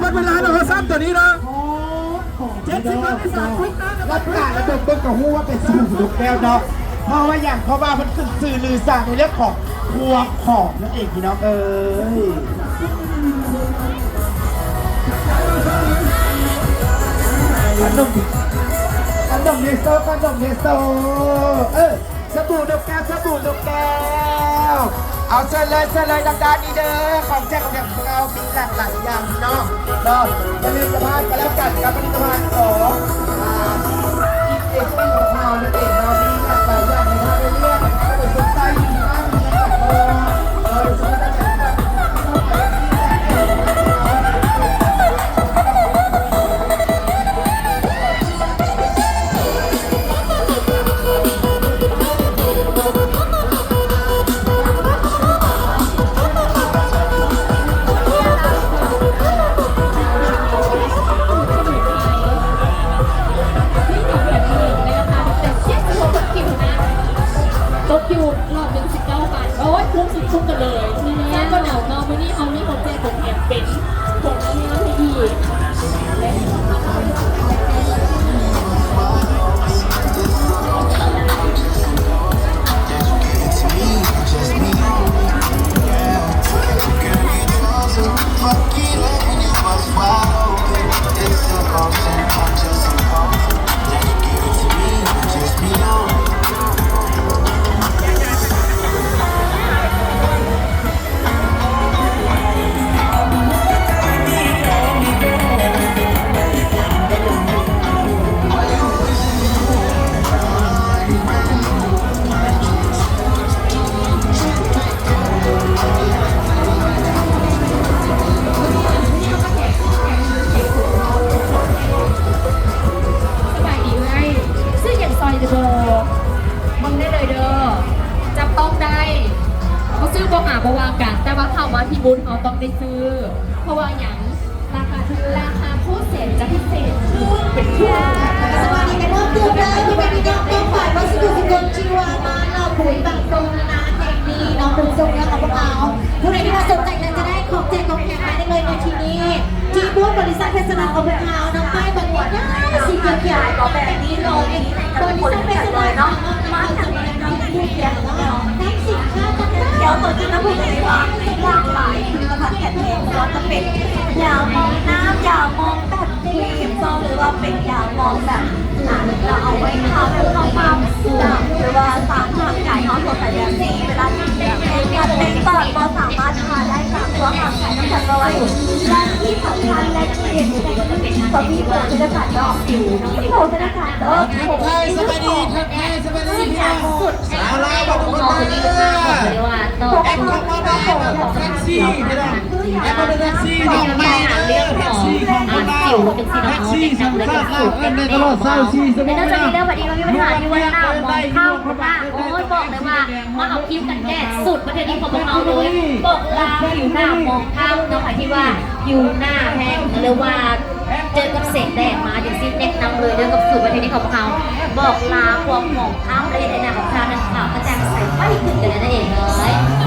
เดี๋ยวก็สิบวันเวลาเราซ้ำตัวนี้นะเจ็ดสิบวันที่สามทุกนะรับกาแล้วเบิ่งเบิ่งกับหูว่าเป็นสูตรลูกแก้วเนาะเพราะว่าอย่างเพราะว่ามันคือสื่อลือสารในเรื่องของครัวของนั่นเองพี่น้องเอ้ยขนมขนมเนสโซขนมเนสโซเออสบู่นกแก้วสบู่นกแก้ว เอาเชิญเลยเชิญเลยดังๆนี่เด้อของแจกของแจกของเรามีหลากหลายอย่างพี่น้องเนาะอย่าลืมจะพลาดกันแล้วกันกับผลิตภัณฑ์ของ กันเลยแล้วก็หนาวเนาะวันนี้เอานี่ของแจกของแอบเป็นของน้ำมันให้ดี บ่หาบ่วางกันแต่ว่าเข้ามาที่บุญเขาต้องได้ซื้อ เพราะว่าอย่างราคาราคาโคตรเศษจะพิเศษเป็นเครื่องสวัสดีกันเริ่มเดือนเลยที่เป็นน้องต้องฝ่ายวัสดุสุกลชีวามาเราปุ๋ยบางตรงนาแห่งนี้น้องปุ๋ยทรงเนื้อของพวกเราผู้ใดที่มาสนใจอยากจะได้ของแจกของแถมมาได้เลยในที่นี้ที่บูธบริษัทเพชรสลัดของพวกเราน้องป้ายบางวันนะสีเขียวเขียวก็แบบนี้เลยบริษัทเพชรสลัดเนาะมาจากไหนน้องผู้เขียวของเราทั้งสินค้า ต่างๆเดี๋ยวตัวจริงนะพูดเลยว่าหลากหลายผลิตภัณฑ์แผ่นเองว่าจะเป็นยามองน้ำยามองแบบครีมซองหรือว่าเป็นยามองแบบหนังเราเอาไว้ทาแบบเข้ามาดับหรือว่าสามทางกายเขาสดใสแบบนี้เวลาที่เป็นการเป็นตอนก็สามารถทาได้ตามตัวห่างไกลน้ำตาลร้อยและที่สำคัญและที่เด่นใน ก็จะเป็นสวีทธนาคารดอกผิวที่โผล่ธนาคารดอกผมไทยสบายดีทักทยสบายดีพี่น้องสาวลาวบอกทุกคนเด้อแอปข้ามาได้แบบแท็กซี่พี่น้องแอปมาเป็นแท็กซี่ดอกไม้เด้อแท็กซี่ของพวกเราแท็กซี่สำคัญเราเอิ้นในตลอดเศร้าซี่สมในมุติเรื่องว่าจะมีเรื่องพอดีเรามีปัญหาที่ว่าหน้ามองเข้าเพราะว่าโอ้ยบอกเลยว่ามาเอาคลิปกันแดดสุดประเทศนี้ของพวกเราเลยบอกลาผิวหน้ามองเข้าเนาะค่ะที่ว่าผิวหน้าแห้งหรือว่า เจอกับเสกแดดมาอย่างซีแนะนำเลยเรื่อกับสูตรประเทศนี้ของเขาบอกลาความหมองคล้ำและในหน้าของเรานั้นขาวกระจ่างใสไปขึ้นกันนั่นเองเลย